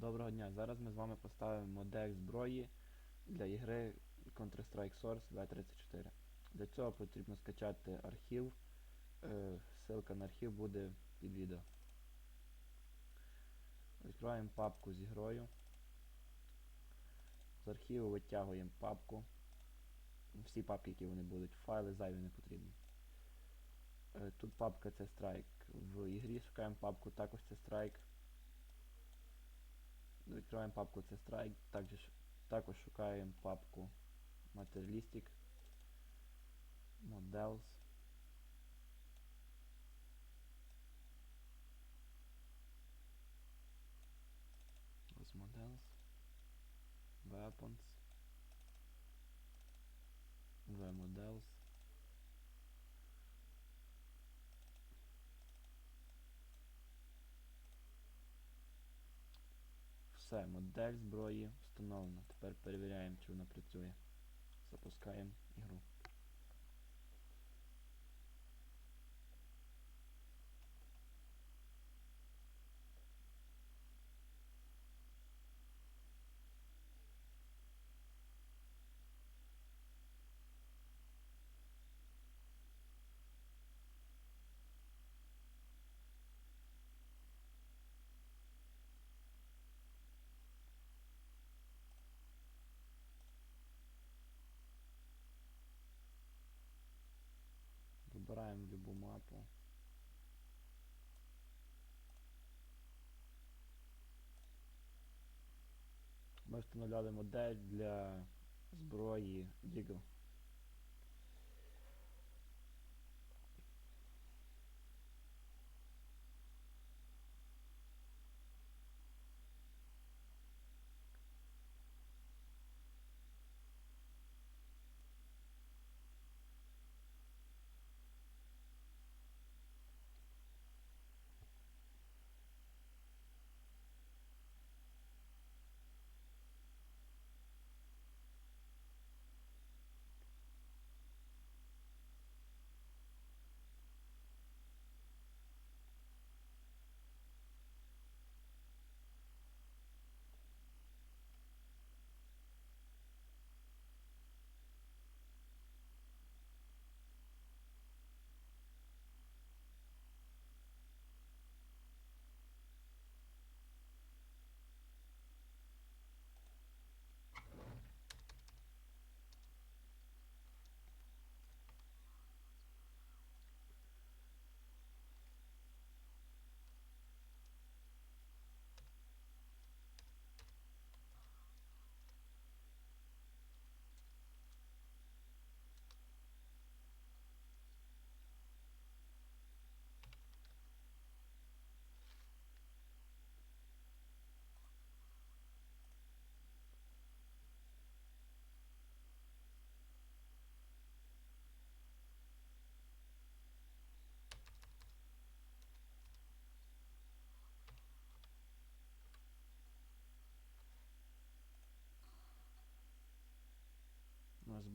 Доброго дня! Зараз ми з вами поставимо модель зброї для ігри Counter-Strike Source V34. Для цього потрібно скачати архів. Е, ссылка на архів буде під відео. Відкриваємо папку з ігрою. З архіву витягуємо папку. Всі папки, які вони будуть, файли зайві не потрібні. Е, Тут папка це страйк. В ігрі шукаємо папку, також це страйк. Відкриваємо папку це Strike, також, також шукаємо папку Materialistic, Models. Models, Weapons, V Models. Все, модель зброї встановлена. Тепер перевіряємо, чи вона працює. Запускаємо ігру. Ми встановляли модель для зброї Deagle.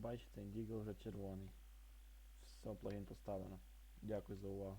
Бачите, Deagle вже червоний. Все, плагін поставлено. Дякую за увагу.